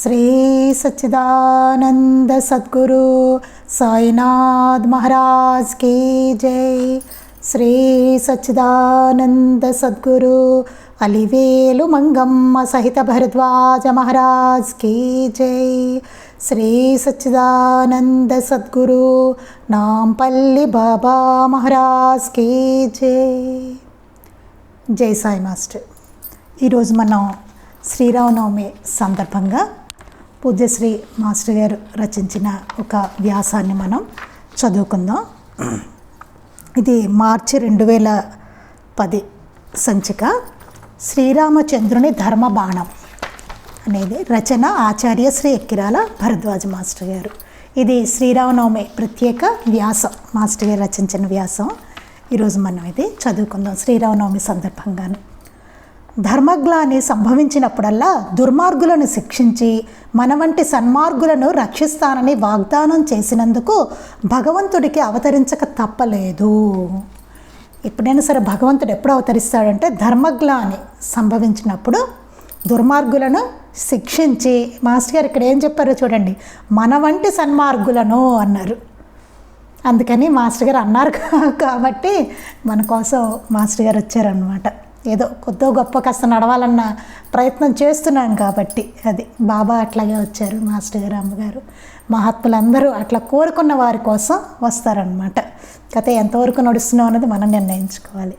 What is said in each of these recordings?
శ్రీ సచ్చిదానంద సద్గురు సాయినాథ్ మహారాజ్ కీ జై. శ్రీ సచ్చిదానంద సద్గురు అలివేలు మంగమ్మ సహిత భరద్వాజ మహారాజ్ కీ జై. శ్రీ సచ్చిదానంద సద్గురు నాంపల్లి బాబా మహారాజ్ కీ జై. జై సాయి మాస్టర్. ఈరోజు మనం శ్రీరామనవమి సందర్భంగా పూజ్యశ్రీ మాస్టర్ గారు రచించిన ఒక వ్యాసాన్ని మనం చదువుకుందాం. ఇది మార్చి రెండు వేల పది సంచిక. శ్రీరామచంద్రుని ధర్మ బాణం అనేది రచన ఆచార్య శ్రీ ఎక్కిరాల భరద్వాజ మాస్టర్ గారు. ఇది శ్రీరామనవమి ప్రత్యేక వ్యాసం. మాస్టర్ గారు రచించిన వ్యాసం. ఈరోజు మనం ఇది చదువుకుందాం శ్రీరామనవమి సందర్భంగాను. ధర్మగ్లాని సంభవించినప్పుడల్లా దుర్మార్గులను శిక్షించి మన వంటి సన్మార్గులను రక్షిస్తానని వాగ్దానం చేసినందుకు భగవంతుడికి అవతరించక తప్పలేదు. ఎప్పుడైనా సరే భగవంతుడు ఎప్పుడు అవతరిస్తాడంటే ధర్మగ్లాని సంభవించినప్పుడు దుర్మార్గులను శిక్షించి మాస్టర్ గారు ఇక్కడ ఏం చెప్పారో చూడండి. మన వంటి సన్మార్గులను అన్నారు. అందుకని మాస్టర్ గారు అన్నారు కాబట్టి మన కోసం మాస్టర్ గారు వచ్చారనమాట ఏదో కొద్దో గొప్ప కాస్త నడవాలన్న ప్రయత్నం చేస్తున్నాను కాబట్టి అది. బాబా అట్లాగే వచ్చారు మాస్టర్ గారు అమ్మగారు. మహాత్ములందరూ అట్లా కోరుకున్న వారి కోసం వస్తారనమాట కథ ఎంతవరకు నడుస్తున్నాం అన్నది మనం నిర్ణయించుకోవాలి.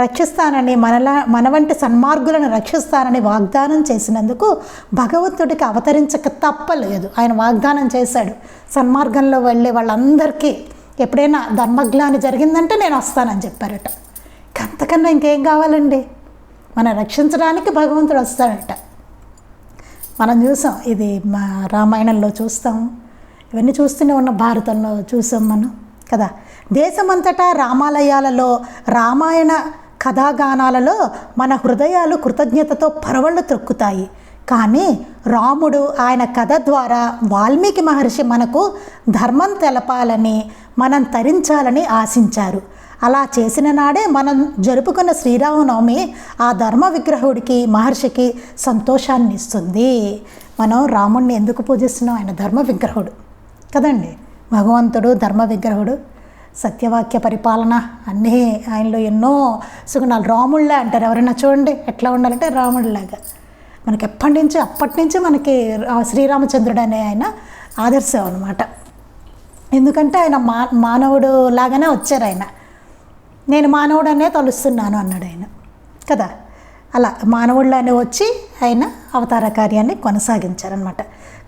రక్షిస్తానని మనలా మన వంటి సన్మార్గులను రక్షిస్తానని వాగ్దానం చేసినందుకు భగవంతుడికి అవతరించక తప్పలేదు. ఆయన వాగ్దానం చేశాడు. సన్మార్గంలో వెళ్ళే వాళ్ళందరికీ ఎప్పుడైనా ధర్మగ్లాని జరిగిందంటే నేను వస్తానని చెప్పారట. అంతకన్నా ఇంకేం కావాలండి? మనం రక్షించడానికి భగవంతుడు వస్తాడట. మనం చూసాం ఇది మా రామాయణంలో చూస్తాం. ఇవన్నీ చూస్తూనే ఉన్న భారతంలో చూసాం మనం కదా? దేశమంతటా రామాలయాలలో రామాయణ కథాగానాలలో మన హృదయాలు కృతజ్ఞతతో పరవళ్ళు త్రొక్కుతాయి. కానీ రాముడు ఆయన కథ ద్వారా వాల్మీకి మహర్షి మనకు ధర్మం తెలపాలని మనం తరించాలని ఆశించారు. అలా చేసిన నాడే మనం జరుపుకున్న శ్రీరామనవమి ఆ ధర్మ విగ్రహుడికి మహర్షికి సంతోషాన్ని ఇస్తుంది. మనం రాముణ్ణి ఎందుకు పూజిస్తున్నాం? ఆయన ధర్మ విగ్రహుడు కదండి. భగవంతుడు ధర్మ విగ్రహుడు. సత్యవాక్య పరిపాలన అన్నీ ఆయనలో ఎన్నో సుగుణాలు. రాముళ్ళే అంటారు ఎవరైనా చూడండి ఎట్లా ఉండాలంటే రాముడిలాగా. మనకి ఎప్పటి నుంచి అప్పటి నుంచి మనకి శ్రీరామచంద్రుడు అనే ఆయన ఆదర్శం అనమాట ఎందుకంటే ఆయన మా మానవుడు లాగానే వచ్చారు ఆయన. నేను మానవుడనే తలుస్తున్నాను అన్నాడు ఆయన. కదా? అలా మానవుళ్ళనే వచ్చి ఆయన అవతార కార్యాన్ని కొనసాగించారనమాట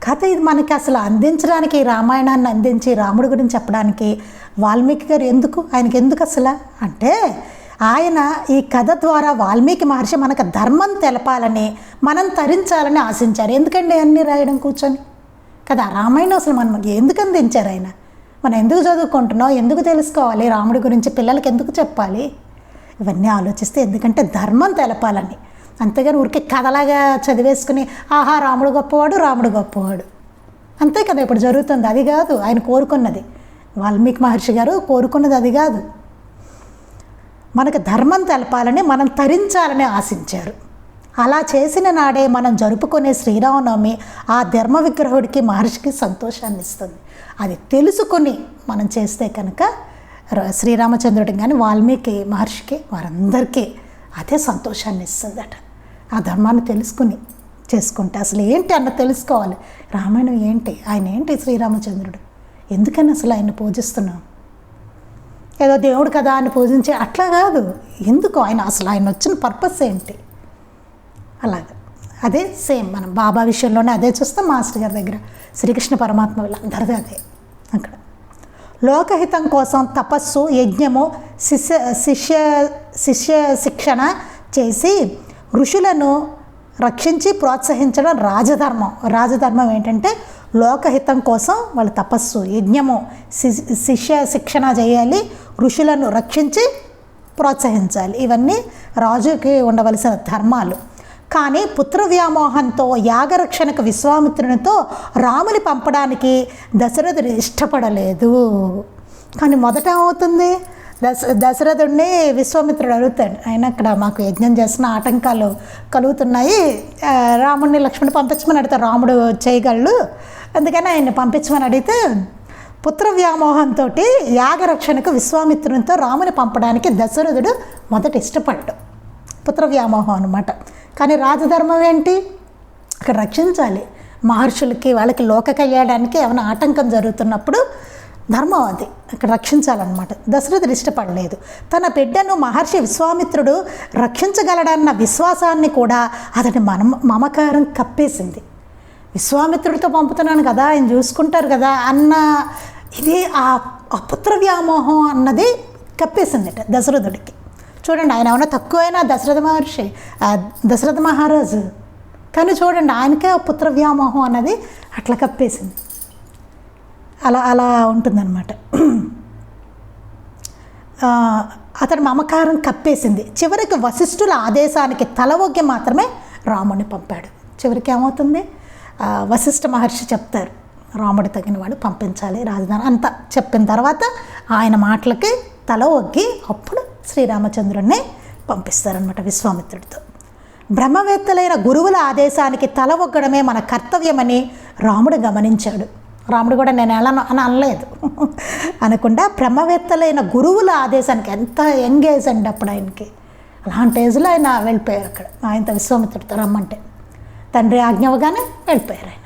కథ ఇది మనకి అసలు అందించడానికి రామాయణాన్ని అందించి రాముడి గురించి చెప్పడానికి వాల్మీకి గారు ఎందుకు? ఆయనకి ఎందుకు అసలు? అంటే ఆయన ఈ కథ ద్వారా వాల్మీకి మహర్షి మనకు ధర్మం తెలపాలని మనం తరించాలని ఆశించారు. ఎందుకండి అన్నీ రాయడం కూర్చొని? కదా రామాయణం అసలు మనం ఎందుకు అందించారు ఆయన? మనం ఎందుకు చదువుకుంటున్నాం? ఎందుకు తెలుసుకోవాలి? రాముడి గురించి పిల్లలకి ఎందుకు చెప్పాలి? ఇవన్నీ ఆలోచిస్తే ఎందుకంటే ధర్మం తెలపాలని అంతేగాని ఊరికే కథలాగా చదివేసుకుని ఆహా రాముడు గొప్పవాడు రాముడు గొప్పవాడు. అంతే కదా ఇప్పుడు జరుగుతుంది. అది కాదు ఆయన కోరుకున్నది. వాల్మీకి మహర్షి గారు కోరుకున్నది అది కాదు. మనకు ధర్మం తెలపాలని మనం తరించాలని ఆశించారు. అలా చేసిన నాడే మనం జరుపుకునే శ్రీరామనవమి ఆ ధర్మ విగ్రహుడికి మహర్షికి సంతోషాన్ని ఇస్తుంది. అది తెలుసుకొని మనం చేస్తే కనుక ర- శ్రీరామచంద్రుడికి కానీ వాల్మీకి మహర్షికి వారందరికీ అదే సంతోషాన్ని ఇస్తుందట. ఆ ధర్మాన్ని తెలుసుకుని చేసుకుంటే అసలు ఏంటి అన్న తెలుసుకోవాలి. రామాయణం ఏంటి? ఆయన ఏంటి శ్రీరామచంద్రుడు? ఎందుకని అసలు ఆయన పూజిస్తున్నాం? ఏదో దేవుడు కదా అని పూజించే అట్లా కాదు. ఎందుకు ఆయన అసలు ఆయన వచ్చిన పర్పస్ ఏంటి? అలాగ. అదే సేమ్ మనం బాబా విషయంలోనే అదే చూస్తాం మాస్టర్ గారి దగ్గర శ్రీకృష్ణ పరమాత్మ వీళ్ళందరిది అదే అక్కడ. లోకహితం కోసం తపస్సు యజ్ఞము శిష్య శిష్య శిష్య శిక్షణ చేసి ఋషులను రక్షించి ప్రోత్సహించడం రాజధర్మం. రాజధర్మం ఏంటంటే లోకహితం కోసం వాళ్ళ తపస్సు యజ్ఞము శిష్య శిక్షణ చేయాలి ఋషులను రక్షించి ప్రోత్సహించాలి. ఇవన్నీ రాజుకి ఉండవలసిన ధర్మాలు. కానీ పుత్ర వ్యామోహంతో యాగరక్షణకు విశ్వామిత్రునితో రాముని పంపడానికి దశరథుడు ఇష్టపడలేదు. కానీ మొదట ఏమవుతుంది? దశ దశరథుడిని విశ్వామిత్రుడు అడుగుతాడు. ఆయన అక్కడ మాకు యజ్ఞం చేస్తున్న ఆటంకాలు కలుగుతున్నాయి. రాముడిని లక్ష్మణ్ పంపించమని అడిగితే రాముడు చేయగలడు. అందుకని ఆయన్ని పంపించమని అడిగితే పుత్ర వ్యామోహంతో యాగరక్షణకు విశ్వామిత్రునితో రాముని పంపడానికి దశరథుడు మొదట ఇష్టపడ్డాడు. పుత్ర వ్యామోహం అనమాట కానీ రాజధర్మం ఏంటి? అక్కడ రక్షించాలి. మహర్షులకి వాళ్ళకి లోక కళ్యాణానికి ఏమైనా ఆటంకం జరుగుతున్నప్పుడు ధర్మం అది. అక్కడ రక్షించాలన్నమాట. దశరథుడు ఇష్టపడలేదు. తన బిడ్డను మహర్షి విశ్వామిత్రుడు రక్షించగలడన్న విశ్వాసాన్ని కూడా అతని మన మమకారం కప్పేసింది. విశ్వామిత్రుడితో పంపుతున్నాను కదా ఆయన చూసుకుంటారు కదా అన్న ఇది ఆ అపుత్ర వ్యామోహం అన్నది కప్పేసిందట దశరథుడికి. చూడండి ఆయన ఏమైనా తక్కువైనా దశరథ మహర్షి దశరథ మహారాజు. కానీ చూడండి ఆయనకే పుత్ర వ్యామోహం అన్నది అట్లా కప్పేసింది. అలా అలా ఉంటుందన్నమాట. అతడి మమకారం కప్పేసింది. చివరికి వశిష్ఠుల ఆదేశానికి తల ఒగ్గి మాత్రమే రాముడిని పంపాడు. చివరికి ఏమవుతుంది? వశిష్ఠ మహర్షి చెప్తారు రాముడి తగిన వాడు పంపించాలి రాజధాని అంతా. చెప్పిన తర్వాత ఆయన మాటలకి తల ఒగ్గి అప్పుడు శ్రీరామచంద్రుడిని పంపిస్తారనమాట విశ్వామిత్రుడితో. బ్రహ్మవేత్తలైన గురువుల ఆదేశానికి తల ఒగ్గడమే మన కర్తవ్యమని రాముడు గమనించాడు. రాముడు కూడా నేను ఎలా అని అనలేదు. అనకుండా బ్రహ్మవేత్తలైన గురువుల ఆదేశానికి ఎంత ఎంగేజ్ అండి అప్పుడు ఆయనకి. అలాంటి ఏజ్లో ఆయన వెళ్ళిపోయారు అక్కడ. ఆయనతో విశ్వామిత్రుడితో రమ్మంటే. తండ్రి ఆజ్ఞవగానే వెళ్ళిపోయారు ఆయన.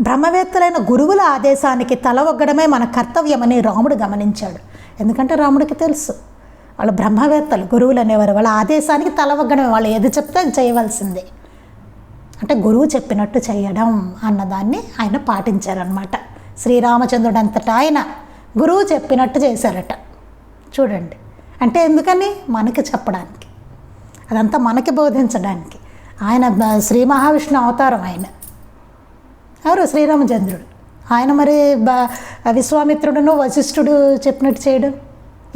బ్రహ్మవేత్తలైన గురువుల ఆదేశానికి తల ఒగ్గడమే మన కర్తవ్యమని రాముడు గమనించాడు. ఎందుకంటే రాముడికి తెలుసు. వాళ్ళు బ్రహ్మవేత్తలు గురువులు అనేవారు. వాళ్ళ ఆదేశానికి తలవగ్గడం వాళ్ళు ఏది చెప్తే అది చేయవలసిందే. అంటే గురువు చెప్పినట్టు చేయడం అన్నదాన్ని ఆయన పాటించారనమాట శ్రీరామచంద్రుడు అంతటా ఆయన గురువు చెప్పినట్టు చేశారట. చూడండి. అంటే ఎందుకని? మనకి చెప్పడానికి. అదంతా మనకి బోధించడానికి. ఆయన శ్రీ మహావిష్ణు అవతారం ఆయన. ఎవరు? శ్రీరామచంద్రుడు. ఆయన మరి విశ్వామిత్రుడును వశిష్ఠుడు చెప్పినట్టు చేయడం?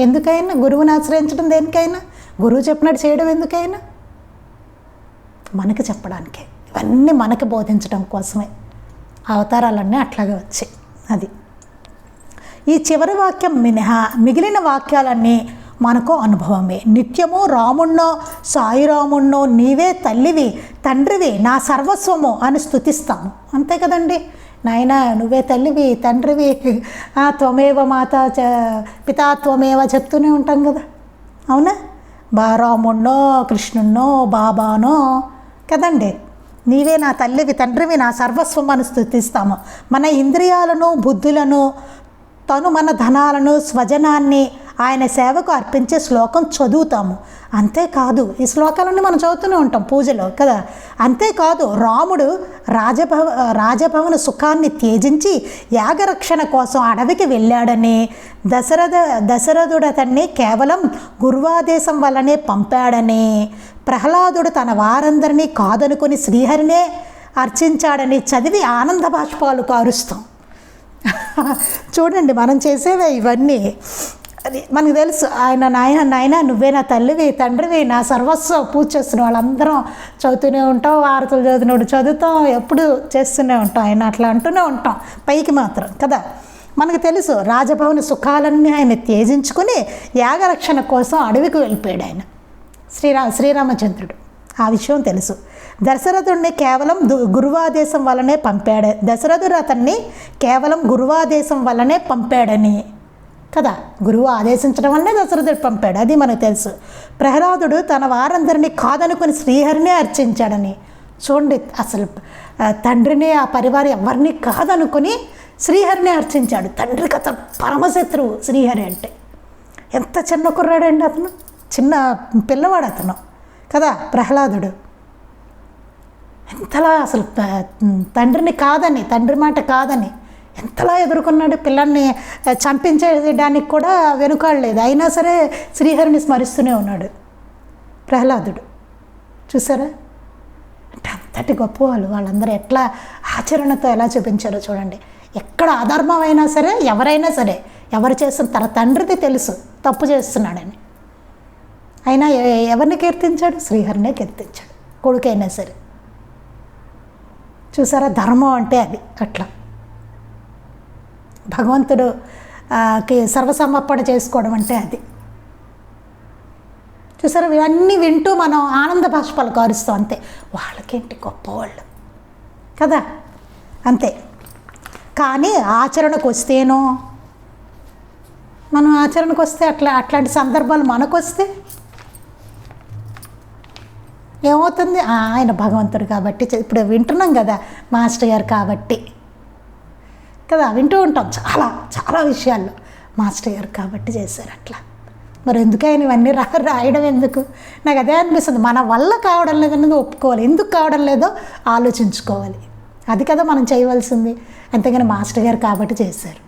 ఎందుకైనా గురువుని ఆశ్రయించడం దేనికైనా? గురువు చెప్పినట్టు చేయడం ఎందుకైనా? మనకి చెప్పడానికే. ఇవన్నీ మనకి బోధించడం కోసమే. అవతారాలన్నీ అట్లాగే వచ్చాయి. అది. ఈ చివరి వాక్యం మినహా మిగిలిన వాక్యాలన్నీ మనకు అనుభవమే. నిత్యము రాముణ్ణో సాయిరాముణ్ణో నీవే తల్లివి తండ్రివి నా సర్వస్వము అని స్తుతిస్తాము. అంతే కదండి? నాయన నువ్వే తల్లివి తండ్రివి. ఆ త్వమేవ మాత చ పితా త్వమేవ చెప్తూనే ఉంటాం కదా. అవునా? బా రాముణ్ణో కృష్ణున్నో బాబానో కదండి. నీవే నా తల్లివి తండ్రివి నా సర్వస్వం అని స్థుతిస్తాము. మన ఇంద్రియాలను బుద్ధులను తను మన ధనాలను స్వజనాన్ని ఆయన సేవకు అర్పించే శ్లోకం చదువుతాము. అంతేకాదు ఈ శ్లోకాలన్నీ మనం చదువుతూనే ఉంటాం పూజలో కదా? అంతేకాదు రాముడు రాజభవ రాజభవన సుఖాన్ని త్యజించి యాగరక్షణ కోసం అడవికి వెళ్ళాడని దశరథ దశరథుడు అతన్ని కేవలం గురువాదేశం వల్లనే పంపాడని ప్రహ్లాదుడు తన వారందరినీ కాదనుకొని శ్రీహరినే అర్చించాడని చదివి ఆనంద బాష్పాలు కారుస్తాం. చూడండి మనం చేసేవే ఇవన్నీ. అది మనకు తెలుసు ఆయన నాయన నాయన నువ్వే నా తల్లివి తండ్రివి నా సర్వస్వం పూజ చేస్తున్న వాళ్ళందరం చదువుతూనే ఉంటాం వార్తలు చదివినప్పుడు చదువుతాం ఎప్పుడు చేస్తూనే ఉంటాం ఆయన అట్లా అంటూనే ఉంటాం పైకి మాత్రం కదా? మనకు తెలుసు రాజభవన సుఖాలన్నీ ఆయన త్యజించుకుని యాగరక్షణ కోసం అడవికి వెళ్ళిపోయాడు ఆయన. శ్రీరా శ్రీరామచంద్రుడు ఆ విషయం తెలుసు. దశరథుడిని కేవలం గురువాదేశం వల్లనే పంపాడు. దశరథుడు అతన్ని కేవలం గురువాదేశం వల్లనే పంపాడని కదా? గురువు ఆదేశించడం వల్లనే దశరథుడు పంపాడు. అది మనకు తెలుసు. ప్రహ్లాదుడు తన వారందరినీ కాదనుకుని శ్రీహరినే అర్చించాడని. చూడండి అసలు తండ్రిని ఆ పరివారం ఎవరిని కాదనుకుని శ్రీహరిని అర్చించాడు. తండ్రి కథ పరమశత్రువు శ్రీహరి అంటే. ఎంత చిన్న కుర్రాడండి అతను? చిన్న పిల్లవాడు అతను. కదా ప్రహ్లాదుడు? ఎంతలా అసలు తండ్రిని కాదని తండ్రి మాట కాదని ఎంతలా ఎదుర్కొన్నాడు పిల్లల్ని చంపించేయడానికి కూడా వెనుకాడలేదు అయినా సరే శ్రీహరిని స్మరిస్తూనే ఉన్నాడు ప్రహ్లాదుడు. చూసారా? అంటే అంతటి గొప్ప వాళ్ళు వాళ్ళందరూ ఎట్లా ఆచరణతో ఎలా చూపించారో చూడండి. ఎక్కడ అధర్మమైనా సరే ఎవరైనా సరే ఎవరు చేస్తున్న తన తండ్రిది తెలుసు తప్పు చేస్తున్నాడని. అయినా ఎవరిని కీర్తించాడు? శ్రీహరినే కీర్తించాడు కొడుకైనా సరే. చూసారా? ధర్మం అంటే అది అట్లా. భగవంతుడు కి సర్వసమర్పణ చేసుకోవడం అంటే అది. చూసారా? ఇవన్నీ వింటూ మనం ఆనంద బాష్పాలు కారుస్తాం అంతే. వాళ్ళకేంటి గొప్పవాళ్ళు కదా? అంతే. కానీ ఆచరణకు వస్తేనో? మనం ఆచరణకు వస్తే అట్లా అట్లాంటి సందర్భాలు మనకు వస్తే ఏమవుతుంది? ఆయన భగవంతుడు కాబట్టి ఇప్పుడు వింటున్నాం కదా మాస్టర్ గారు కాబట్టి. కదా వింటూ ఉంటాం. చాలా చాలా విషయాల్లో మాస్టర్ గారు కాబట్టి చేశారు అట్లా. మరి ఎందుకు ఆయన ఇవన్నీ రా రాయడం ఎందుకు? నాకు అదే అనిపిస్తుంది. మన వల్ల కావడం లేదన్నది ఒప్పుకోవాలి. ఎందుకు కావడం లేదో ఆలోచించుకోవాలి. అది కదా మనం చేయవలసింది. అంతేగాని మాస్టర్ గారు కాబట్టి చేశారు.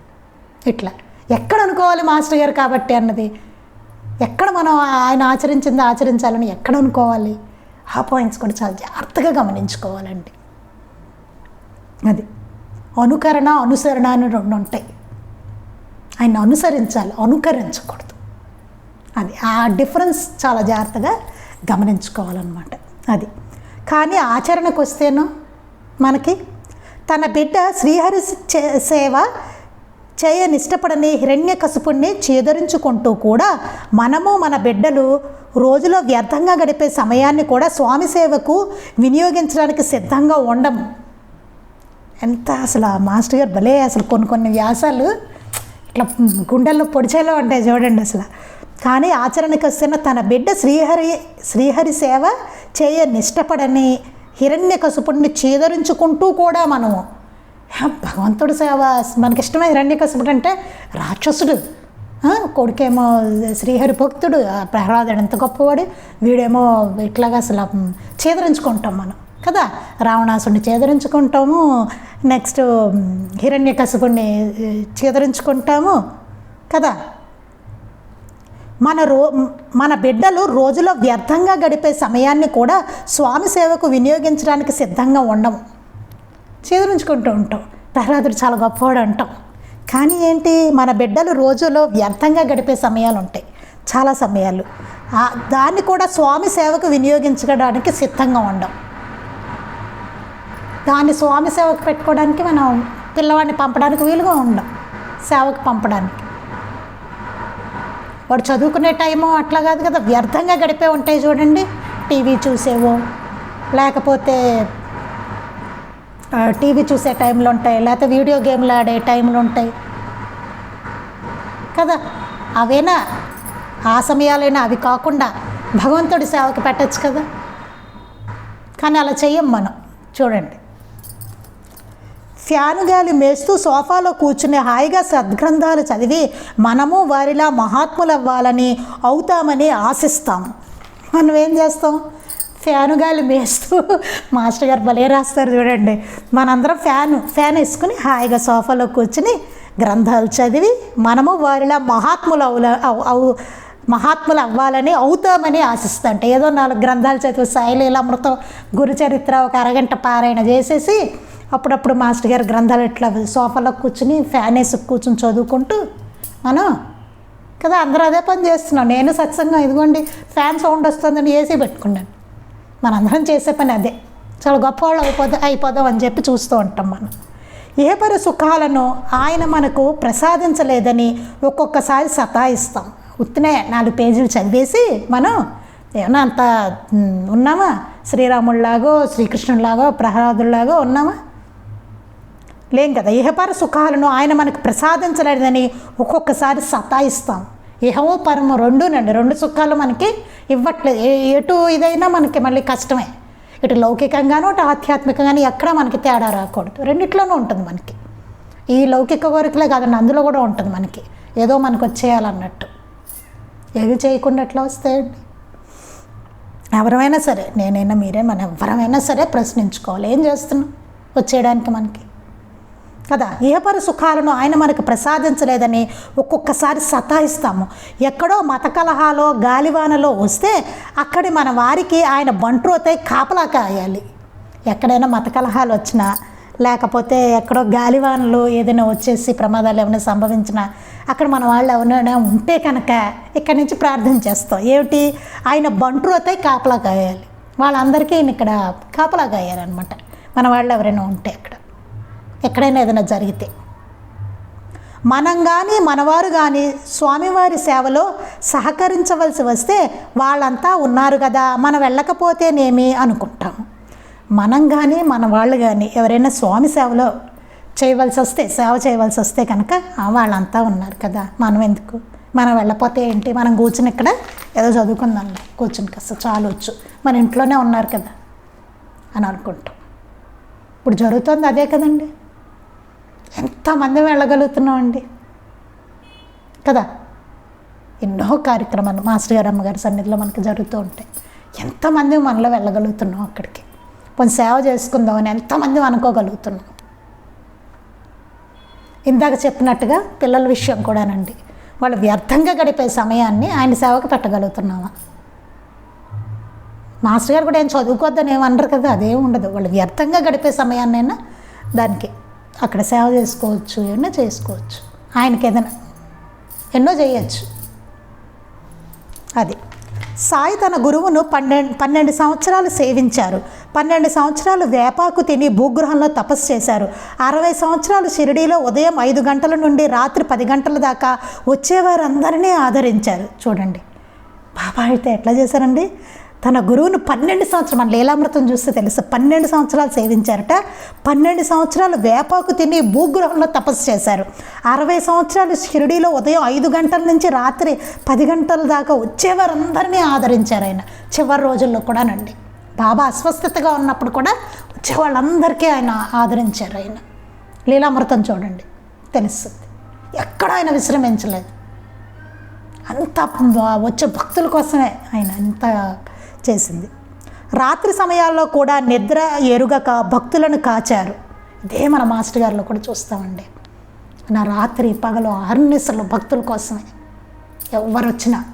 ఇట్లా. ఎక్కడ అనుకోవాలి మాస్టర్ గారు కాబట్టి అన్నది? ఎక్కడ మనం ఆయన ఆచరించింది ఆచరించాలని ఎక్కడ అనుకోవాలి? ఆ పాయింట్స్ కూడా చాలా జాగ్రత్తగా గమనించుకోవాలండి. అది. అనుకరణ అనుసరణ అని రెండు ఉంటాయి. ఆయన అనుసరించాలి అనుకరించకూడదు. అది ఆ డిఫరెన్స్ చాలా జాగ్రత్తగా గమనించుకోవాలన్నమాట. అది. కానీ ఆచరణకు వస్తేనో మనకి తన బిడ్డ శ్రీహరి చే- సేవ చేయనిష్టపడని హిరణ్య కసుపుణ్ణి చేదరించుకుంటూ కూడా మనము మన బిడ్డలు రోజులో వ్యర్థంగా గడిపే సమయాన్ని కూడా స్వామి సేవకు వినియోగించడానికి సిద్ధంగా ఉండము ఎంత అసలు ఆ మాస్టర్ గారు భలే అసలు కొన్ని కొన్ని వ్యాసాలు ఇట్లా గుండెల్లో పొడిచేలా ఉంటాయి చూడండి అసలు. కానీ ఆచరణకు వస్తున్న తన బిడ్డ శ్రీహరి శ్రీహరి సేవ చేయ నిష్టపడని హిరణ్య కసుపుడిని చేదరించుకుంటూ కూడా మనము. భగవంతుడు భగవంతుడి సేవ మనకి ఇష్టమైన హిరణ్య కసుపుడు అంటే రాక్షసుడు. కొడుకేమో శ్రీహరి భక్తుడు ఆ ప్రహ్లాదుడు ఎంత గొప్పవాడు వీడేమో ఇట్లాగా అసలు చేదరించుకుంటాం మనం. కదా? రావణాసుడిని చేదరించుకుంటాము. నెక్స్ట్ హిరణ్య చేదరించుకుంటాము కదా? మన రో మన బిడ్డలు రోజులో వ్యర్థంగా గడిపే సమయాన్ని కూడా స్వామి సేవకు వినియోగించడానికి సిద్ధంగా ఉండము. చేదరించుకుంటూ ఉంటాం. ప్రహ్లాదుడు చాలా గొప్పవాడు అంటాం. కానీ ఏంటి? మన బిడ్డలు రోజులో వ్యర్థంగా గడిపే సమయాలు ఉంటాయి. చాలా సమయాలు. దాన్ని కూడా స్వామి సేవకు వినియోగించడానికి సిద్ధంగా ఉండం. దాన్ని స్వామి సేవకు పెట్టుకోవడానికి మనం పిల్లవాడిని పంపడానికి వీలుగా ఉండం సేవకు పంపడానికి. వాడు చదువుకునే టైము అట్లా కాదు కదా వ్యర్థంగా గడిపే ఉంటాయి చూడండి టీవీ చూసేవో లేకపోతే టీవీ చూసే టైంలు ఉంటాయి లేకపోతే వీడియో గేమ్లు ఆడే టైంలు ఉంటాయి. కదా అవేనా? ఆ సమయాలైనా అవి కాకుండా భగవంతుడి సేవకు పెట్టచ్చు కదా. కానీ అలా చెయ్యం మనం చూడండి. ఫ్యాను గాలి మేస్తూ సోఫాలో కూర్చుని హాయిగా సద్గ్రంథాలు చదివి మనము వారిలా మహాత్ములు అవ్వాలని అవుతామని ఆశిస్తాం. మనం ఏం చేస్తాం? ఫ్యాను గాలి మేస్తూ మాస్టర్ గారు భలే రాస్తారు చూడండి. మనందరం ఫ్యాను ఫ్యాన్ వేసుకుని హాయిగా సోఫాలో కూర్చుని గ్రంథాలు చదివి మనము వారిలా మహాత్ములు అవుల అవు అవు మహాత్ములు అవ్వాలని అవుతామని ఆశిస్తుంట ఏదో నాలుగు గ్రంథాలు చదివి శైలీల అమృతం గురుచరిత్ర ఒక అరగంట పారాయణ చేసేసి అప్పుడప్పుడు మాస్టర్ గారు గ్రంథాలు ఇట్లా సోఫాలో కూర్చుని ఫ్యాన్ వేసి కూర్చుని చదువుకుంటూ మనం కదా అందరూ అదే పని చేస్తున్నాం నేను సత్సంగం ఇదిగోండి ఫ్యాన్ సౌండ్ వస్తుందని ఏసీ పెట్టుకున్నాను. మనందరం చేసే పని అదే. చాలా గొప్పవాళ్ళు అయిపోదాం అయిపోదాం అని చెప్పి చూస్తూ ఉంటాం మనం. ఏ పరి సుఖాలను ఆయన మనకు ప్రసాదించలేదని ఒక్కొక్కసారి సతాయిస్తాం. ఉత్తినే నాలుగు పేజీలు చదివేసి మనం ఏమన్నా అంత ఉన్నామా? శ్రీరాముడిలాగో శ్రీకృష్ణుడిలాగో ప్రహ్లాదుడిలాగో ఉన్నామా? లేం కదా? ఇహపర సుఖాలను ఆయన మనకు ప్రసాదించలేదని ఒక్కొక్కసారి సతాయిస్తాం. ఇహమో పరము రెండునండి. రెండు సుఖాలు మనకి ఇవ్వట్లేదు. ఎటు ఇదైనా మనకి మళ్ళీ కష్టమే. ఇటు లౌకికంగాను అటు ఆధ్యాత్మికంగాను ఎక్కడ మనకి తేడా రాకూడదు. రెండిట్లోనూ ఉంటుంది మనకి. ఈ లౌకిక కోరికలే కాదండి అందులో కూడా ఉంటుంది మనకి. ఏదో మనకు వచ్చేయాలన్నట్టు. ఏది చేయకుండా ఎట్లా వస్తాయండి ఎవరమైనా సరే నేనైనా మీరే మన ఎవరమైనా సరే ప్రశ్నించుకోవాలి. ఏం చేస్తున్నాం? వచ్చేయడానికి మనకి. కదా? ఏపరు సుఖాలను ఆయన మనకు ప్రసాదించలేదని ఒక్కొక్కసారి సతాయిస్తాము. ఎక్కడో మత కలహాలో గాలివానలో వస్తే అక్కడి మన వారికి ఆయన బంట్రోతై కాపలా కాయాలి ఎక్కడైనా మత కలహాలు వచ్చినా లేకపోతే ఎక్కడో గాలివానలు ఏదైనా వచ్చేసి ప్రమాదాలు ఏమైనా సంభవించినా అక్కడ మన వాళ్ళు ఎవరైనా ఉంటే కనుక ఇక్కడి నుంచి ప్రార్థన చేస్తాం. ఏమిటి? ఆయన బంట్రోతై కాపలా కాయాలి వాళ్ళందరికీ ఇక్కడ కాపలా కాయాలన్నమాట మన వాళ్ళు ఎవరైనా ఉంటే అక్కడ. ఎక్కడైనా ఏదైనా జరిగితే. మనం కానీ మనవారు కానీ స్వామివారి సేవలో సహకరించవలసి వస్తే వాళ్ళంతా ఉన్నారు కదా మనం వెళ్ళకపోతేనేమి అనుకుంటాం. మనం కానీ మన వాళ్ళు కానీ ఎవరైనా స్వామి సేవలో చేయవలసి వస్తే సేవ చేయవలసి వస్తే కనుక వాళ్ళంతా ఉన్నారు కదా మనం ఎందుకు? మనం వెళ్ళపోతే ఏంటి? మనం కూర్చుని ఇక్కడ ఏదో చదువుకుందాం కూర్చుని కాస్త వచ్చు మన ఇంట్లోనే ఉన్నారు కదా అని అనుకుంటాం. ఇప్పుడు జరుగుతుంది అదే కదండి. ఎంతమంది వెళ్ళగలుగుతున్నాం అండి కదా? ఎన్నో కార్యక్రమాలు మాస్టర్ గారు అమ్మగారి సన్నిధిలో మనకి జరుగుతూ ఉంటాయి. ఎంతమంది మనలో వెళ్ళగలుగుతున్నాం అక్కడికి? కొంచెం సేవ చేసుకుందాం అని ఎంతమంది అనుకోగలుగుతున్నాం? ఇందాక చెప్పినట్టుగా పిల్లల విషయం కూడానండి. వాళ్ళు వ్యర్థంగా గడిపే సమయాన్ని ఆయన సేవకు పెట్టగలుగుతున్నామా? మాస్టర్ గారు కూడా ఏం చదువుకోవద్దని ఏమనరు కదా అదేం ఉండదు. వాళ్ళు వ్యర్థంగా గడిపే సమయాన్నైనా దానికి అక్కడ సేవ చేసుకోవచ్చు ఏమన్నా చేసుకోవచ్చు. ఆయనకి ఏదైనా ఎన్నో చేయొచ్చు. అది. సాయి తన గురువును పన్నెండు పన్నెండు సంవత్సరాలు సేవించారు. పన్నెండు సంవత్సరాలు వేపాకు తిని భూగృహంలో తపస్సు చేశారు. అరవై సంవత్సరాలు షిరిడీలో ఉదయం ఐదు గంటల నుండి రాత్రి పది గంటల దాకా వచ్చేవారందరినీ ఆదరించారు. చూడండి. బాబా అయితే ఎట్లా చేశారండి? తన గురువును పన్నెండు సంవత్సరం మన లీలామృతం చూస్తే తెలుసు పన్నెండు సంవత్సరాలు సేవించారట. పన్నెండు సంవత్సరాలు వేపాకు తిని భూగ్రహంలో తపస్సు చేశారు. అరవై సంవత్సరాలు షిరిడీలో ఉదయం ఐదు గంటల నుంచి రాత్రి పది గంటల దాకా వచ్చేవారందరినీ ఆదరించారు ఆయన. చివరి రోజుల్లో కూడానండి. బాబా అస్వస్థతగా ఉన్నప్పుడు కూడా వచ్చే వాళ్ళందరికీ ఆయన ఆదరించారు ఆయన. లీలామృతం చూడండి తెలుస్తుంది ఎక్కడ ఆయన విశ్రమించలేదు. అంత వచ్చే భక్తుల కోసమే ఆయన అంత చేసింది. రాత్రి సమయాల్లో కూడా నిద్ర ఎరుగక భక్తులను కాచారు. ఇదే మన మాస్టర్ గారిలో కూడా చూస్తామండి. నా రాత్రి పగలు అహర్నిశలు భక్తుల కోసమే. ఎవరు వచ్చినా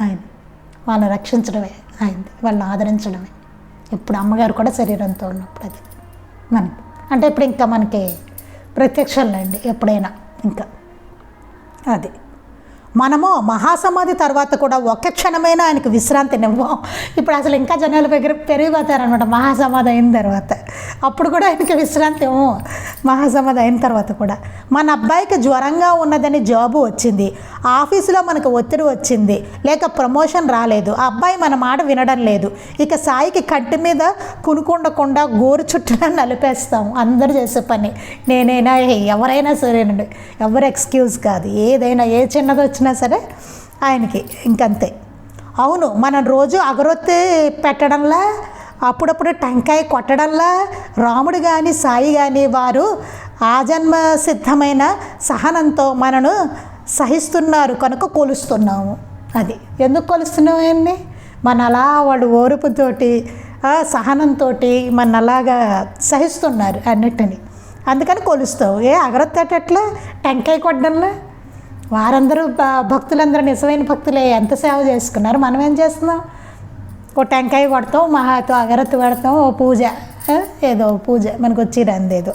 ఆయన వాళ్ళని రక్షించడమే ఆయనది వాళ్ళని ఆదరించడమే. ఇప్పుడు అమ్మగారు కూడా శరీరంతో ఉన్నప్పుడు అది. మనకి అంటే ఇప్పుడు ఇంకా మనకి ప్రత్యక్షంలేండి ఎప్పుడైనా ఇంకా. అది. మనము మహాసమాధి తర్వాత కూడా ఒక్క క్షణమైనా ఆయనకు విశ్రాంతినివ్వం ఇప్పుడు అసలు ఇంకా జనాలు దగ్గర పెరిగిపోతారనమాట మహాసమాధి అయిన తర్వాత. అప్పుడు కూడా ఆయనకి విశ్రాంతి ఇవ్వం మహాసమాధి అయిన తర్వాత కూడా. మన అబ్బాయికి జ్వరంగా ఉన్నదని జాబు వచ్చింది. ఆఫీసులో మనకు ఒత్తిడి వచ్చింది. లేక ప్రమోషన్ రాలేదు. ఆ అబ్బాయి మన మాట వినడం లేదు. ఇక సాయికి కంటి మీద కునుకుండకుండా గోరు చుట్టూ నలిపేస్తాం అందరూ చేసే పని. నేనైనా ఎవరైనా సరేనండి. ఎవరు ఎక్స్క్యూజ్ కాదు. ఏదైనా ఏ చిన్నది వచ్చినా సరే ఆయనకి ఇంకంతే. అవును మనం రోజు అగరొత్తి పెట్టడంలా అప్పుడప్పుడు టెంకాయ కొట్టడంలా రాముడు కానీ సాయి కానీ వారు ఆజన్మ సిద్ధమైన సహనంతో మనను సహిస్తున్నారు కనుక కొలుస్తున్నాము. అది ఎందుకు కొలుస్తున్నాం ఆయన్ని? మన అలా వాడు ఓర్పుతోటి సహనంతో మన అలాగా సహిస్తున్నారు అన్నిటిని. అందుకని కొలుస్తావు. ఏ అగరొత్తేటట్లా టెంకాయ కొట్టడంలా? వారందరూ భక్తులందరూ నిజమైన భక్తులే. ఎంత సేవ చేసుకున్నారు? మనం ఏం చేస్తున్నాం? ఓ టెంకాయ కొడతాం మహాతో అగరత్తు పెడతాం ఓ పూజ. ఏదో పూజ. మనకు వచ్చిరంది ఏదో.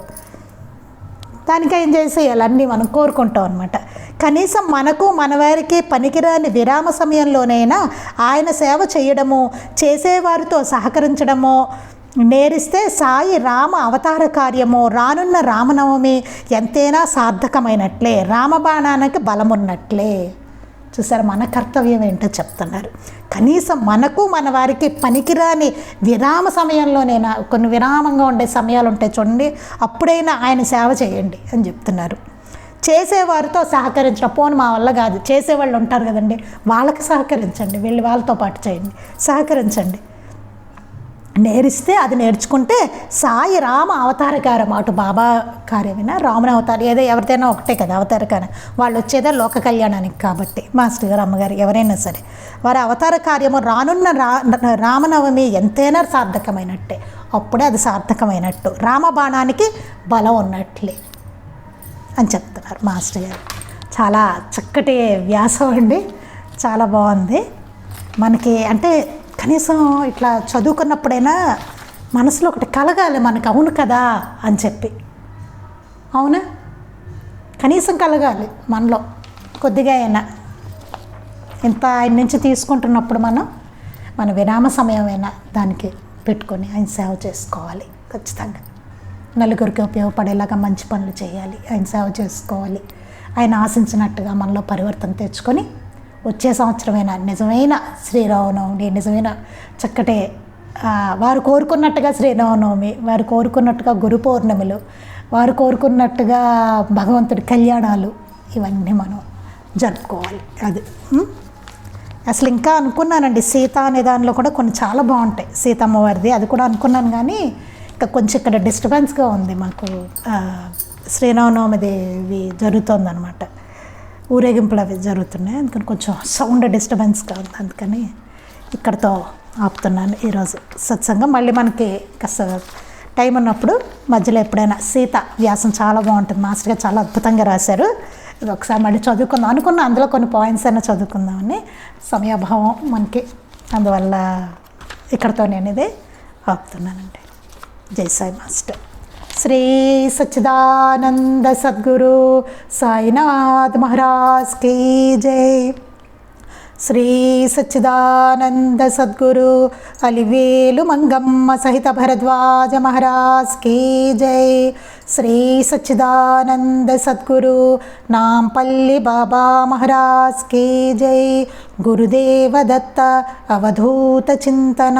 దానికి ఏం చేసేయాలి? అన్నీ మనం కోరుకుంటాం అనమాట కనీసం మనకు మన వారికి పనికిరాని విరామ సమయంలోనైనా ఆయన సేవ చేయడము చేసేవారితో సహకరించడము నేరిస్తే సాయి రామ అవతార కార్యము రానున్న రామనవమి ఎంతైనా సార్థకమైనట్లే రామబాణానికి బలమున్నట్లే. చూసారు మన కర్తవ్యం ఏంటో చెప్తున్నారు. కనీసం మనకు మన వారికి పనికిరాని విరామ సమయంలోనైనా కొన్ని విరామంగా ఉండే సమయాలు ఉంటాయి చూడండి అప్పుడైనా ఆయన సేవ చేయండి అని చెప్తున్నారు. చేసేవారితో సహకరించడం పోను మా వల్ల కాదు చేసేవాళ్ళు ఉంటారు కదండి వాళ్ళకి సహకరించండి వెళ్ళి వాళ్ళతో పాటు చేయండి సహకరించండి. నేరిస్తే అది నేర్చుకుంటే సాయి రామ అవతారకారం అటు బాబా కార్యమైనా రాముని అవతారం. ఏదో ఎవరిదైనా ఒకటే కదా అవతారకారం వాళ్ళు వచ్చేదే లోక కళ్యాణానికి కాబట్టి మాస్టర్ గారు అమ్మగారు ఎవరైనా సరే. వారి అవతార కార్యము రానున్న రా రామనవమి ఎంతైనా సార్థకమైనట్టే. అప్పుడే అది సార్థకమైనట్టు. రామబాణానికి బలం ఉన్నట్లే అని చెప్తున్నారు మాస్టర్ గారు. చాలా చక్కటి వ్యాసం అండి. చాలా బాగుంది. మనకి అంటే కనీసం ఇట్లా చదువుకున్నప్పుడైనా మనసులో ఒకటి కలగాలి మనకు అవును కదా అని చెప్పి. అవునా? కనీసం కలగాలి మనలో కొద్దిగా అయినా. ఇంత ఆయన నుంచి తీసుకుంటున్నప్పుడు మనం మన విరామ సమయమైనా దానికి పెట్టుకొని ఆయన సేవ చేసుకోవాలి ఖచ్చితంగా. నలుగురికి ఉపయోగపడేలాగా మంచి పనులు చేయాలి ఆయన సేవ చేసుకోవాలి. ఆయన ఆశించినట్టుగా మనలో పరివర్తన తెచ్చుకొని వచ్చే సంవత్సరమైన నిజమైన శ్రీరామనవమి నిజమైన చక్కటి వారు కోరుకున్నట్టుగా శ్రీరామనవమి వారు కోరుకున్నట్టుగా గురు పౌర్ణమిలు వారు కోరుకున్నట్టుగా భగవంతుడి కళ్యాణాలు ఇవన్నీ మనం జరుపుకోవాలి. అది అసలు ఇంకా అనుకున్నానండి సీత అనే దానిలో కూడా కొన్ని చాలా బాగుంటాయి. సీతమ్మ వారిది అది కూడా అనుకున్నాను కానీ ఇంకా కొంచెం ఇక్కడ డిస్టర్బెన్స్గా ఉంది మాకు శ్రీరామనవమి శ్రీరామనవమిది ఇవి జరుగుతుందన్నమాట. ఊరేగింపులు అవి జరుగుతున్నాయి. అందుకని కొంచెం సౌండ్ డిస్టర్బెన్స్గా ఉంది. అందుకని ఇక్కడతో ఆపుతున్నాను ఈరోజు. సత్సంగం మళ్ళీ మనకి కాస్త టైం ఉన్నప్పుడు మధ్యలో ఎప్పుడైనా సీత వ్యాసం చాలా బాగుంటుంది. మాస్టర్ గారు చాలా అద్భుతంగా రాశారు. ఇది ఒకసారి మళ్ళీ చదువుకుందాం. అనుకున్నా అందులో కొన్ని పాయింట్స్ అయినా చదువుకుందామని. సమయాభావం మనకి అందువల్ల ఇక్కడతో నేను ఇది ఆపుతున్నానండి. జై సాయి మాస్టర్. శ్రీ సచ్చిదానంద సద్గురు సాయినాథ్ మహారాజ్ కీ జై. శ్రీ సచ్చిదానంద సద్గురు అలివేలు మంగమ్మ సహిత భరద్వాజ మహారాజ్ కీ జై. శ్రీ సచ్చిదానంద సద్గురు నాంపల్లి బాబా మహారాజ్ కీ జై. గురుదేవ దత్త అవధూత చింతన